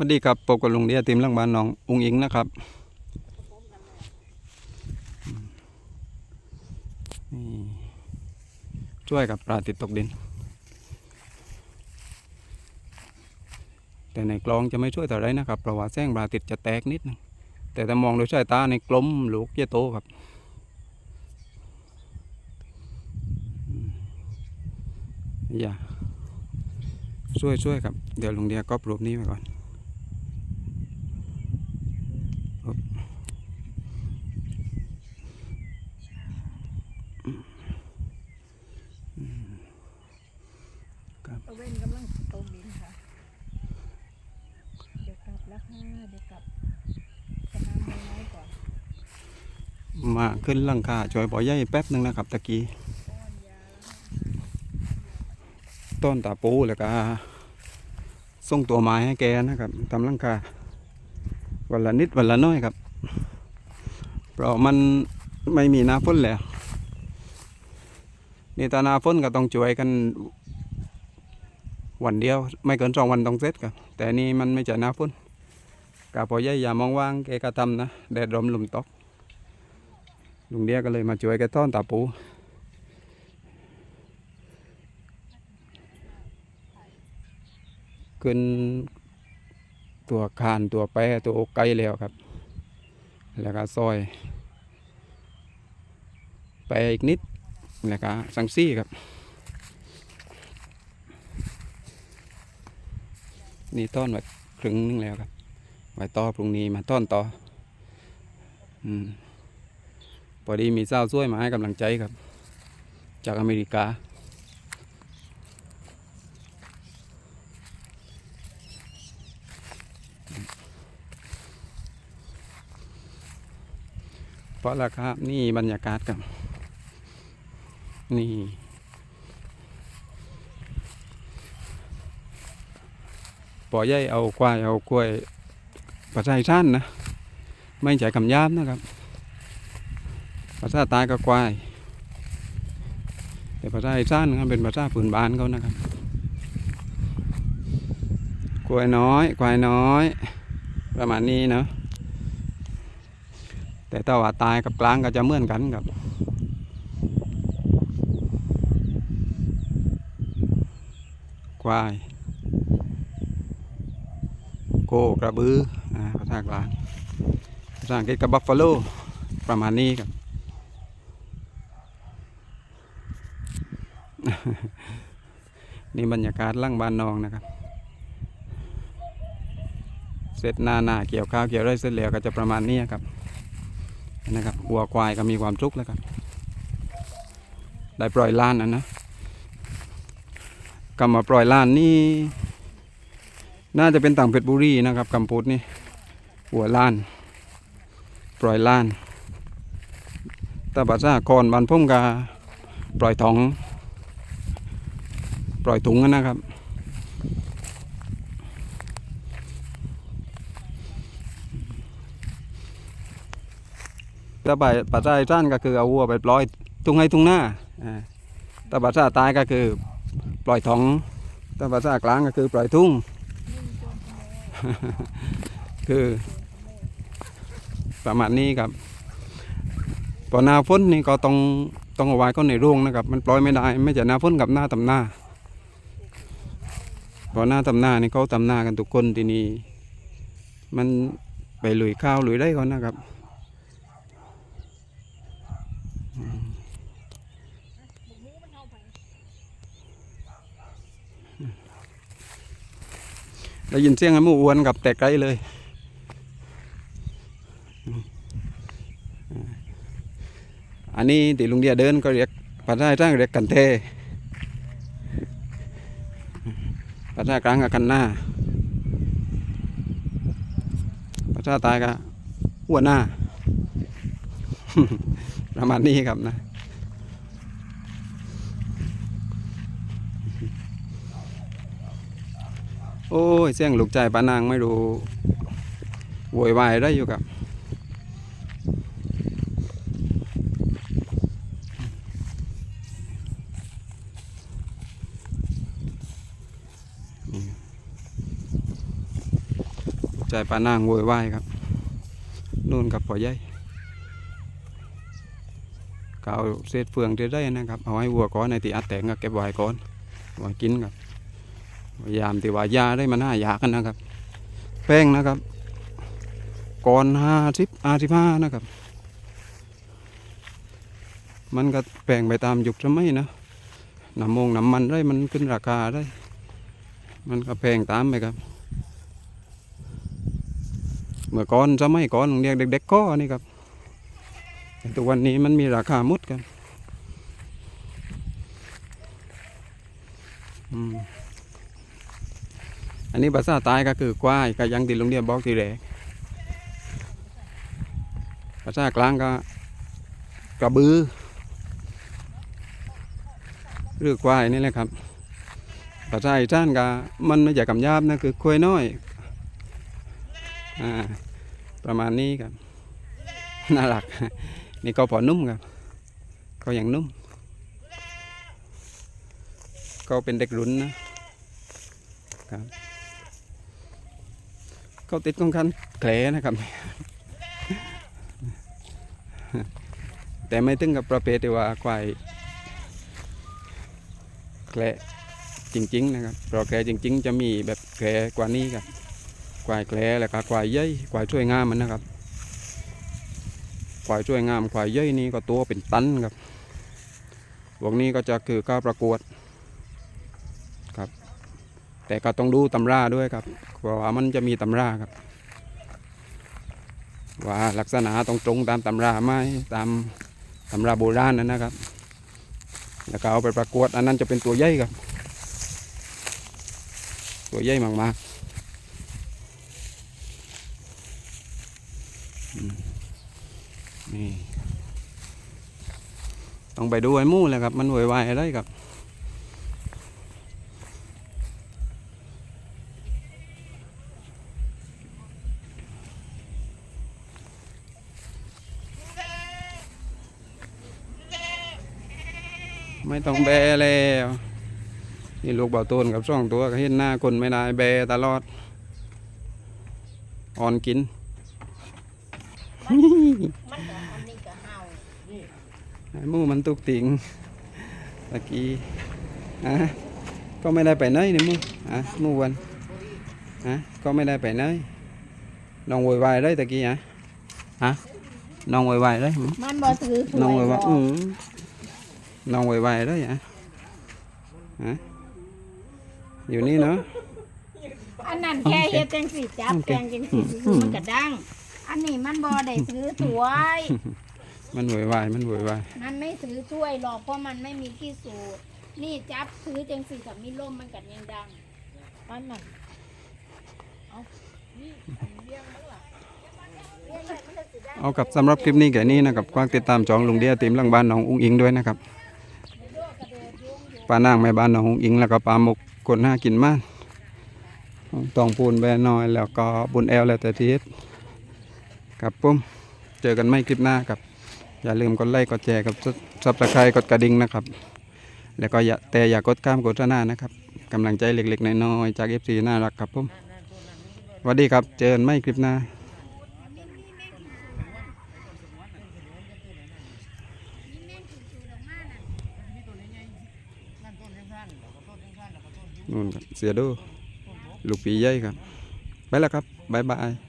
วัสดีครับปกกับลุงเดียติมหลังบ้านน้องอุงอิงนะครับนี่ช่วยกับปลาติดตกดิน แต่ในกลองจะไม่ช่วยต่าไรนะครับเพราะว่าแส้งปลาติดจะแตกนิดนึงแต่ถ้ามองโดยสายตาในกลมลูกเยโตครับอย่าช่วยช่วยครับ เดี๋ยวลุงเดียก็ปรูปนี้ไว้ก่อน ตะเวนกำลังตกดินค่ะ เดี๋ยวกลับแล้วค่ะ เดี๋ยวกลับสนามมวยน้อยก่อน มาขึ้นลังคาช่วยปอใหญ่แป๊บหนึ่งนะครับตะกี้ต้นตาปูแล้วก็ส่งตัวไม้ให้แกนะครับทำลังคาวันละนิดวันละน้อยครับ เพราะมันไม่มีน้าฝนแล้วนี่ตาน้าฝนก็ต้องช่วยกันวันเดียว ไม่เกินสองวันต้องเสร็จครับแต่นี่มันไม่ใช่หน้าฝนกาพอใหญ่อย่ามองว่างแกก็ทำนะแดดร่มลมตก ลุงเดียก็เลยมาช่วยแกต้อนตาปู ขึ้นตัวคานตัวแปรตัวอกไก่แล้วครับ แล้วก็ซอยแปอีกนิด แล้วก็สังซี่ครับ นี่ต้อนไว้ครึ่งนึงแล้วครับ ไว้ต่อพรุ่งนี้มาต้อนต่อ อืม พอดีมีเจ้าช่วยมาให้กำลังใจครับ จากอเมริกา เพราะราคานี่บรรยากาศครับ นี่ปอใหญ่เอาควายเอากล้วยภาษาอีสานนะ ไม่ใช่คำยาบนะครับ ภาษาใตายก็ควาย แต่ภาษาอีสานนะครับเป็นภาษาพื้นบ้านเขานะครับกล้วยน้อยควายน้อย ประมาณนี้เนาะแต่ถ้าว่าตายกับกลางก็จะเหมือนกันครับควาย โคกระบือภาษากลางภาษาอังกฤษกับบัฟฟาโลประมาณนี้ครับ นี่บรรยากาศล่างบ้านนองนะครับ เสร็จหน้าหน้าเกี่ยวข้าวเกี่ยวไรเสร็จแล้วก็จะประมาณนี้ครับนะครับวัวควายก็มีความทุกข์แล้วครับได้ปล่อยล้านนะนะกำมาปล่อยล้านนี่น่าจะเป็นต่างเพชรบุรีนะครับกำพุดนี่หัวล้าน ปล่อยล้านตาบัดซาคอนบันพุ่มกาปล่อยถอง ล่อยถุงนะครับ ถ้าใบปัจจัยสั้นก็คือเอาวัวไปปล่อยทุ่งให้ทุ่งหน้าอ่าถ้าปัจจัยตายก็คือปล่อยท้องถ้าปัจจัยกลางก็คือปล่อยทุ่ง คือประมาณนี้ครับพอหน้าฝนนี่ก็ต้องต้องเอาไว้ก็ในร่วงนะครับ มันปล่อยไม่ได้ ไม่ใช่หน้าฝนกับหน้าตำหน้า พอหน้าตำหน้านี่เขาตำหน้ากันทุกคนที่นี้มันไปลุยข้าวลุยได้ก่อนนะครับได้ยินเสียงไอ้หมูอ้วนกับแต่ไกลเลยอันนี้ติลุงเดียเดินก็เรียกภาษาจ้างเรียกกันเท ภาษากลางกับกันหน้าภาษาตายก็หัวหน้า ประมาณนี้ครับนะโอ้ยเสียงลูกใจปานางไม่รู้โวยวายได้อยู่กับ ปลานางโวยวายครับนู่นกับปอใหญ่ก็เอาเศษเฟืองที่ได้นะครับ เอาให้วัวก้อนในที่อัดแตงก็เก็บไว้ก่อนไว้กินครับพยายามที่ว่ายาได้มันห้ายากันนะครับ แป้งนะครับก่อนห้าสิบห้าสิบห้านะครับ มันก็แปลงไปตามยุคสมัยนะน้ำมงน้ำมันได้มันขึ้นราคาได้ มันก็แพงตามไปครับ เมื่อก่อนสมัยก่อนเรียกเด็กๆก็นี่ครับแต่ทุกวันนี้มันมีราคามุดครับอันนี้ภาษาตายก็คือควายก็ยังติดลงเรียนบอกทีแรกภาษากลางก็กระบือหรือควายนี่แหละครับภาษาอีสานก็มันไม่ใช่คำยาบนะคือควยน้อย ประมาณนี้ครับ น่ารัก นี่ก็พอนุ่มครับ ก็ยังนุ่ม ก็เป็นเด็กรุ่นนะครับ ก็ติดของคันแผลนะครับ แต่ไม่ถึงกับประเภทที่ว่าควายแกลจริง ๆ นะครับเพราะแกลจริง ๆ จะมีแบบแกลกว่านี้ครับ ควายแกละแล้วก็ควายเย้ยควายช่วยงามมันนะครับควายช่วยงามควายเย้ยนี่ก็ตัวเป็นตันครับพวกนี้ก็จะคือก้าวประกวดครับ แต่ก็ต้องดูตำราด้วยครับเพราะว่ามันจะมีตำราครับ ว่าลักษณะตรงตรงตามตำราไหมตามตำราโบราณนั่นนะครับ แล้วก็เอาไปประกวดอันนั้นจะเป็นตัวใหญ่ครับ ตัวใหญ่มากๆอืม นี่ต้องไปดูไอ้มู่เลยครับ มันโวยวายครับไม่ต้องแบแล้ว นี่ลูกเบาต้นกับสองตัวก็เห็นหน้าคนไม่ได้แบตลอด อ่อนกินก็อันนี้ก็เห่า ไอ้ห มูมันตุกติงตะกี้อะก็ไม่ได้ไปไหนนี่หมูอะหมูวันอะก็ไม่ได้ไปไหนน้องโวยวายเลยตะกี้อะฮะน้องโวยวายเลยหึมันบ่ถือถ้วยน้องโวยวายบ่อืมน้องโวยวายเลยอะฮะอยู่นี่เนาะอันนั้นแค่เฮ็ดจังสิจับโอเคแปลงจังสิอืมมันก็ดัง อันนี้มันบ่ได้ถือถ้วย มันโวยวาย มันโวยวาย มันไม่ถือถ้วยหรอกเพราะมันไม่มีที่สูบนี่จับถือจังสิถ้ามีลมมันก็ยังดังมันน่ะเอานี่เลี้ยงมันล่ะเลี้ยงไว้มันจะสิได้เอากับสำหรับคลิปนี้แก่นี้นะครับฝากติดตามจองลุงเดียทีมหลังบ้านน้องอุ้งอิงด้วยนะครับป้านางแม่บ้านน้องอุ้งอิงแล้วก็ปลาหมกคนห้ากินมากตองปูนแบน้อยแล้วก็บุญแอลแล้วแต่ทีสครับปุ้มเจอกันไม่คลิปหน้าครับ อย่าลืมกดไลค์กดแชร์กับซับสไครต์กดกระดิ่งนะครับ แล้วก็อย่าแต่อย่ากดข้ามกดหน้านะครับกำลังใจเล็กๆน้อยๆจากเอฟซีน่ารักครับปุ้มสวัสดีครับเจอกันไม่คลิปหน้านู่นครับเสียดูลูกปีใหญ่ครับ ไปแล้วครับ บ๊ายบาย